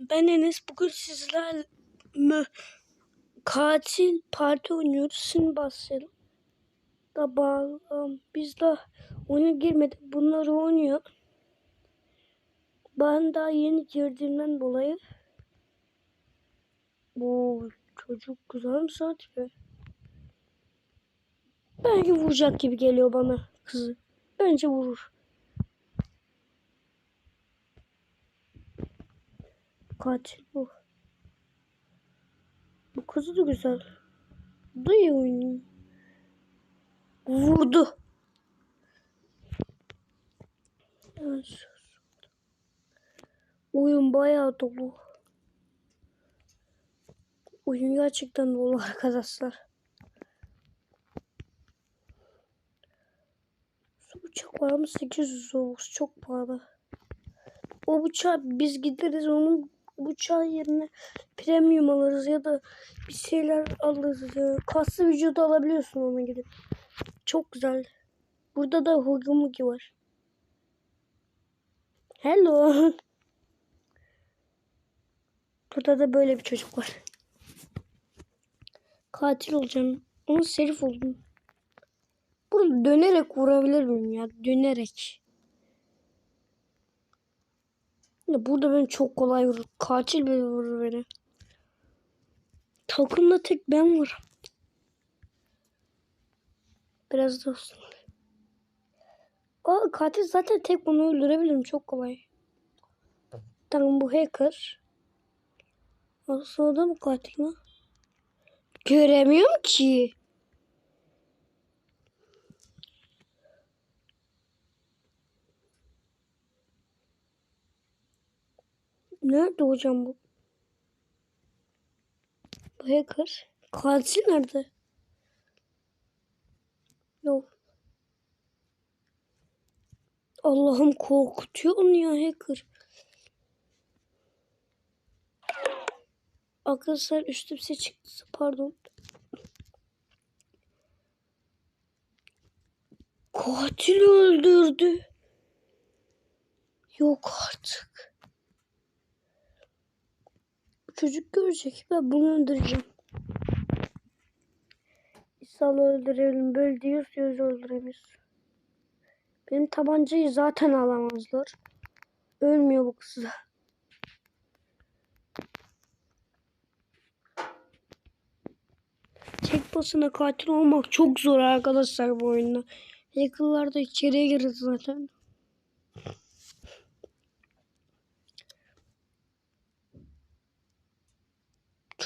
Ben Enes bugün sizlerle katil parti oynuyoruz. Şimdi başlayalım. Da bağlam. Biz de oyuna girmedik. Bunlar oynuyor. Ben daha yeni girdiğimden dolayı bu çocuk güzel mi sanki? Belki vuracak gibi geliyor bana kızı. Bence vurur. Katil bu. Bu kızı da güzel. Bu da iyi oynuyor. Vurdu. Oyun bayağı dolu. Oyun gerçekten dolu arkadaşlar. Su bıçak var ama 800 olmuş. Çok pahalı. O bıçağı biz gideriz onun bıçağı yerine premium alırız ya da bir şeyler alırız. Ya. Kaslı vücudu alabiliyorsun ona gidip. Çok güzel. Burada da Hugi Mugi var. Hello. Burada da böyle bir çocuk var. Katil olacağım. Onun serif oldum. Burada dönerek vurabilir miyim ya? Dönerek. Ya burada beni çok kolay vurur. Katil beni vurur beni. Takımda tek ben varım. Biraz da olsun. Aa, katil zaten tek bunu öldürebilirim. Çok kolay. Tamam bu hacker. Aslında mı katil mi? Göremiyorum ki. Nerede hocam bu? Bu hacker. Katil nerede? Yok. Allah'ım korkutuyor onu ya hacker. Arkadaşlar üstümse çıktı. Pardon. Katil öldürdü. Yok artık. Çocuk görecek. Ben bunu öldüreceğim. İnşallah öldürelim. Böyle diyoruz diyoruz öldüremeyiz. Benim tabancayı zaten alamazlar. Ölmüyor bu kız. Tek başına katil olmak çok zor arkadaşlar bu oyunda. Hackerlar da içeriye girdi zaten.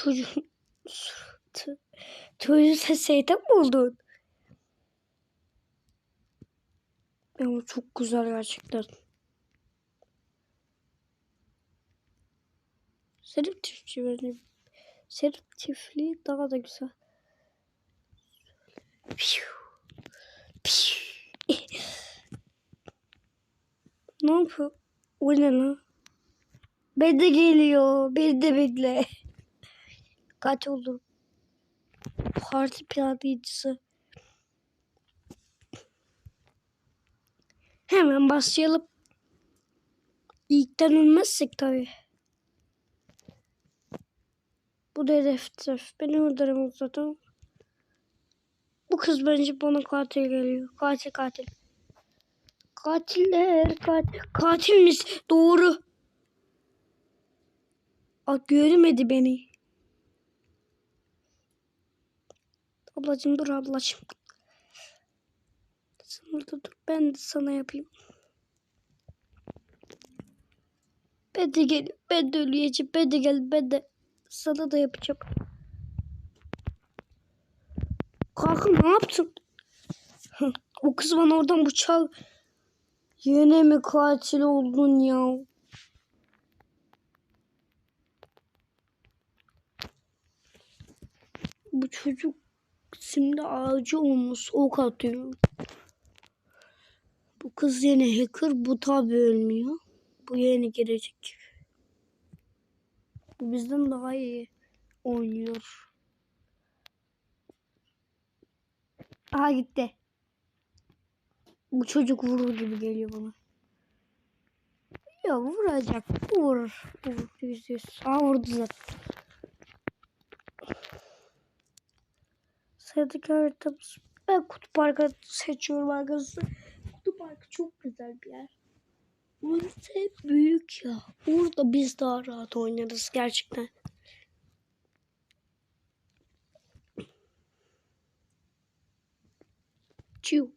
Çocuğun suratı. Çocuğu sen şeytan mı oldun? Ama çok güzel gerçekten. Serif çiftçi bence. Serif çiftliği daha da güzel. Piu. Piu. ne yapıyor? O ne lan? Ben de geliyor. Beni de bekle. Kaç oldu? Parti planlayıcısı. Hemen başlayalım. İlkten ölmezsek tabii. Bu da hedef. Beni öldüremez zaten. Bu kız bence bana katil geliyor. Katil katil. Katiller katil. Katilmiş. Doğru. Aa, görmedi beni. Ablacım dur ablacım. Sen orada dur. Ben de sana yapayım. Ben de gel. Ben de öleceğim. Ben de gel. Ben de sana da yapacağım. Kanka ne yaptın? O kız bana oradan bıçak Yine mi katil oldun ya? Bu çocuk şimdi ağacı olmuş ok atıyor. Bu kız yine hacker bu tabi ölmüyor. Bu yeni girecek. Bu bizden daha iyi oynuyor. Aha gitti. Bu çocuk vurur gibi geliyor bana. Ya vuracak. Vur. Vur. Yüz yüz. Vurdu zaten. Sıradaki haritamız. Ben kutu parkı seçiyorum arkadaşlar. Kutu parkı çok güzel bir yer. Burası büyük ya. Burada biz daha rahat oynarız gerçekten. Çiu.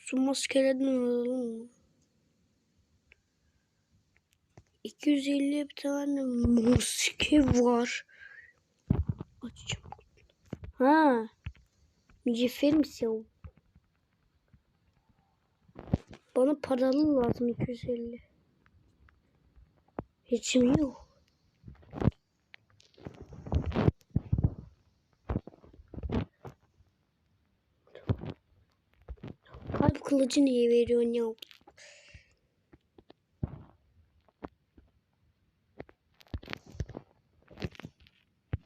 Su maskeleden alalım mı? 250 bir tane maske var. Ha. Mücevher misin o? Bana paralı lazım 250. Hiçim yok. Kalp kılıcı niye veriyorsun ya?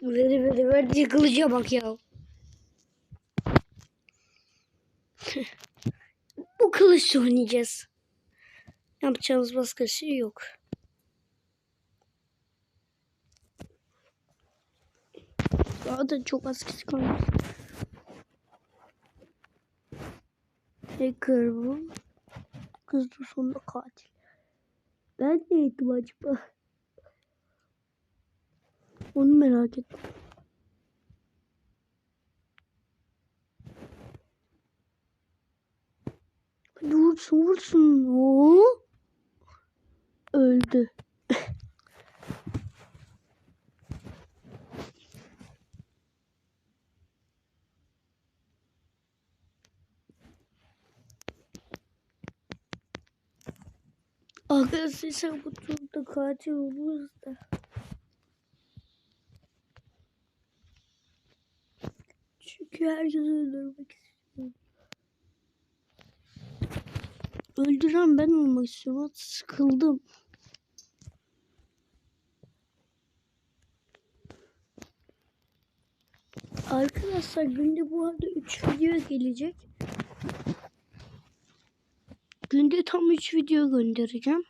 Veri veri verdiği kılıca bak ya. Bu kılıçla oynayacağız. Yapacağımız başka şey yok. Zaten çok az kişi kalmış. Hacker bu. Kız da sonunda katil. Ben neydim acaba? Onu merak ettim. Hadi vursun vursun. Oo. Öldü. Arkadaşlar bu turda katil oluruz da. Çünkü herkesi öldürmek istiyorum. Öldüren ben olmak istiyorum. Sıkıldım. Arkadaşlar günde bu arada 3 video gelecek. Günde tam 3 video göndereceğim.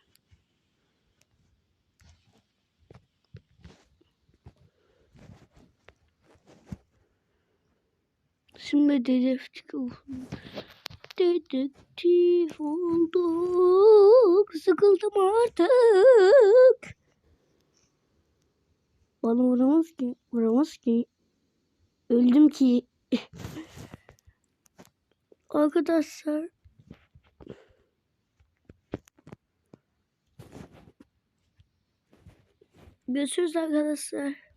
Şimdi dedektif olduk. Dedektif olduk. Sıkıldım artık. Bana vuramaz ki. Vuramaz ki. Öldüm ki. Arkadaşlar. Görüşürüz arkadaşlar.